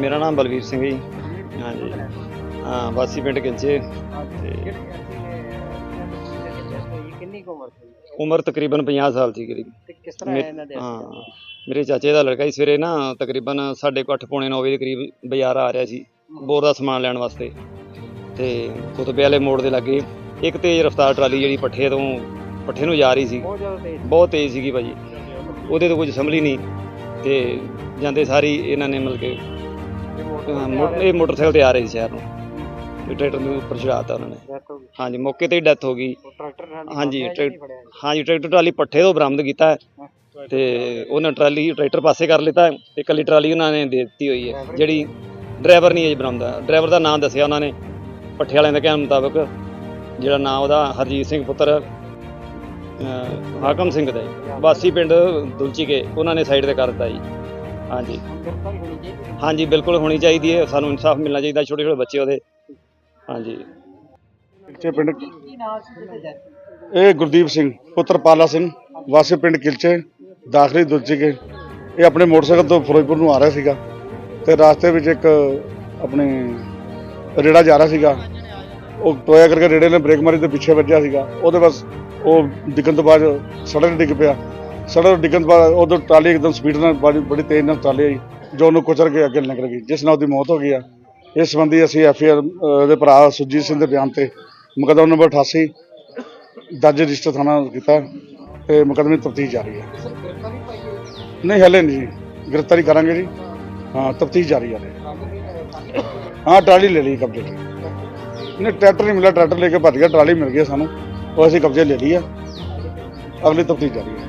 ਮੇਰਾ ਨਾਮ ਬਲਵੀਰ ਸਿੰਘ ਜੀ। ਹਾਂਜੀ। ਹਾਂ ਵਾਸੀ ਪਿੰਡ ਗਿੰਚੇ ਤੇ ਕਿੰਨੀ ਕੁ ਉਮਰ ਸੀ ਉਮਰ ਤਕਰੀਬਨ 50 ਸਾਲ ਸੀ ਕਰੀਬ। ਤੇ ਕਿਸ ਤਰ੍ਹਾਂ ਆਇਆ ਇਹਨਾਂ ਦੇ ਹਾਂ। ਮੇਰੇ ਚਾਚੇ ਦਾ ਲੜਕਾ ਸੀ ਸਵੇਰੇ ਨਾ ਤਕਰੀਬਨ 8:30 ਪੌਣੇ 9 ਵਜੇ ਦੇ ਕਰੀਬ ਬਾਜ਼ਾਰ ਆ ਰਿਹਾ ਸੀ ਬੋਰ ਦਾ ਸਮਾਨ ਲੈਣ ਵਾਸਤੇ। ਤੇ ਕੁਤਬੇ ਵਾਲੇ ਮੋੜ ਦੇ ਲਾਗੇ ਇੱਕ ਤੇਜ਼ ਰਫ਼ਤਾਰ ਟਰਾਲੀ ਜਿਹੜੀ ਪੱਠੇ ਤੋਂ ਪੱਠੇ ਨੂੰ ਜਾ ਰਹੀ ਸੀ। ਬਹੁਤ ਤੇਜ਼ ਸੀਗੀ ਭਾਜੀ। ਉਹਦੇ ਤੋਂ ਕੁਝ ਹੀ ਨਹੀਂ। ਤੇ ਜਾਂਦੇ ਸਾਰੀ ਇਹਨਾਂ ਨੇ ਮਤਲਬ ਕਿ ਅਹ, ਮੋ- ਇਹ ਮੋਟਰਸਾਈਕਲ ਤੇ ਆ ਰਹੇ ਸੀ ਸ਼ਹਿਰ ਨੂੰ। ਤੇ ਟਰੈਕਟਰ ਦੇ ਉੱਪਰ ਚੜਾਤਾ ਉਹਨਾਂ ਨੇ। ਡੈਥ ਹੋ ਗਈ। ਹਾਂਜੀ ਮੌਕੇ ਤੇ ਹੀ ਡੈਥ ਹੋ ਗਈ। ਉਹ ਟਰੈਕਟਰ ਨਾਲ ਹਾਂਜੀ, ਜਾਂ ਟਰੈਕ- ਜੀ? ਹਾਂਜੀ ਟਰੈਕਟਰ ਟਰਾਲੀ ਪੱਠੇ ਤੋਂ ਬਰਾਮਦ ਕੀਤਾ ਹੈ। ਤੇ ਉਹਨਾਂ ਟਰਾਲੀ ਟਰੈਕਟਰ ਪਾਸੇ ਕਰ ਲਿੱਤਾ ਹੈ ਤੇ ਇਕੱਲੀ ਟਰਾਲੀ ਉਹਨਾਂ ਨੇ ਦੇ ਦਿੱਤੀ ਹੋਈ ਹੈ। ਜਿਹੜੀ ਡਰਾਈਵਰ ਨਹੀਂ ਅਜੇ ਬਰਾਮਦ ਡਰਾਈਵਰ ਦਾ ਨਾਮ ਦੱਸਿਆ ਉਹਨਾਂ ਨੇ ਪੱਠੇ ਵਾਲਿਆਂ ਦੇ ਕਹਿਣ ਮੁਤਾਬਕ ਜਿਹੜਾ ਨਾਮ ਉਹਦਾ ਹਰਜੀਤ ਸਿੰਘ ਪੁੱਤਰ ਅਹ, ਹਾਕਮ ਸਿੰਘ ਦਾ ਜੀ ਵਾਸੀ ਪਿੰਡ ਦੁਲਚੀ ਕੇ ਉਹਨਾਂ ਨੇ ਸਾਈਡ ਤੇ ਕਰ ਦਿੱਤਾ ਜੀ। ਹਾਂਜੀ। ਹਾਂਜੀ, ਬਿਲਕੁਲ ਹੋਣੀ ਚਾਹੀਦੀ ਹੈ। ਸਾਨੂੰ ਇਨਸਾਫ ਮਿਲਣਾ ਚਾਹੀਦਾ, ਛੋਟੇ ਛੋਟੇ ਬੱਚੇ ਉਹਦੇ। ਹਾਂਜੀ। ਕਿਲਚੇ ਪਿੰਡ ਇਹ ਗੁਰਦੀਪ ਸਿੰਘ, ਪੁੱਤਰ ਪਾਲਾ ਸਿੰਘ, ਵਾਸੀ ਪਿੰਡ ਕਿਲਚੇ, ਦਾਖਲੀ ਦੁਲਚੀ ਕੇ। ਇਹ ਆਪਣੇ ਮੋਟਰਸਾਈਕਲ ਤੋਂ ਫਿਰੋਜ਼ਪੁਰ ਨੂੰ ਆ ਰਿਹਾ ਸੀਗਾ ਤੇ ਰਾਸਤੇ ਵਿੱਚ ਇੱਕ ਆਪਣੇ ਰੇੜਾ ਜਾ ਰਿਹਾ ਸੀਗਾ। ਉਹ ਟੋਇਆ ਕਰਕੇ ਰੇੜੇ ਨੇ ਬ੍ਰੇਕ ਮਾਰੀ ਤੇ ਪਿੱਛੇ ਵੱਜਿਆ ਸੀਗਾ। ਉਹਦੇ ਬਸ ਉਹ ਡਿੱਗਣ ਤੋਂ ਬਾਅਦ ਸੜਕ ਡਿੱਗ ਪਿਆ। ਸੜਕ ਡਿੱਗਣ ਤੋਂ ਬਾਅਦ ਉਦੋਂ ਟਰਾਲੀ ਇੱਕਦਮ ਸਪੀਡ ਨਾਲ ਬੜੀ ਬੜੀ ਤੇਜ਼ ਨਾਲ ਟਰਾਲੀ ਆਈ, ਜੋ ਉਹਨੂੰ ਕੁਚਲ ਕੇ ਅੱਗੇ ਨਿਕਲ ਗਈ। ਜਿਸ ਨਾਲ ਉਹਦੀ ਮੌਤ ਹੋ ਗਈ ਆ। ਇਸ ਸੰਬੰਧੀ ਅਸੀਂ ਐਫ ਆਰ ਦੇ ਭਰਾ ਸੁਰਜੀਤ ਸਿੰਘ ਦੇ ਬਿਆਨ ਤੇ ਮੁਕੱਦਮਾ ਨੰਬਰ 88 ਦਰਜ ਰਜਿਸਟਰ ਥਾਣਾ ਕੀਤਾ ਤੇ ਮੁਕੱਦਮੇ ਦੀ ਤਫਤੀਸ਼ ਜਾਰੀ ਹੈ ਹੈ ਨਹੀਂ, ਹਲੇ ਨਹੀਂ ਜੀ। ਗ੍ਰਿਫਤਾਰੀ ਕਰਾਂਗੇ ਜੀ। ਹਾਂ, ਤਫਤੀਸ਼ ਜਾਰੀ ਹੈ ਹਾਂ, ਟਰਾਲੀ ਲੈ ਲਈ ਕਬਜ਼ੇ 'ਤੇ ਨਹੀਂ, ਟਰੈਕਟਰ ਨਹੀਂ ਮਿਲਿਆ। ਟਰੈਕਟਰ ਲੈ ਕੇ ਭੱਜ ਗਿਆ। ਟਰਾਲੀ ਮਿਲ ਗਈ ਸਾਨੂੰ। ਉਹ ਅਸੀਂ ਕਬਜ਼ੇ ਲੈ ਲਈ ਆ। ਅਗਲੀ ਤਫਤੀਸ਼ ਜਾਰੀ ਹੈ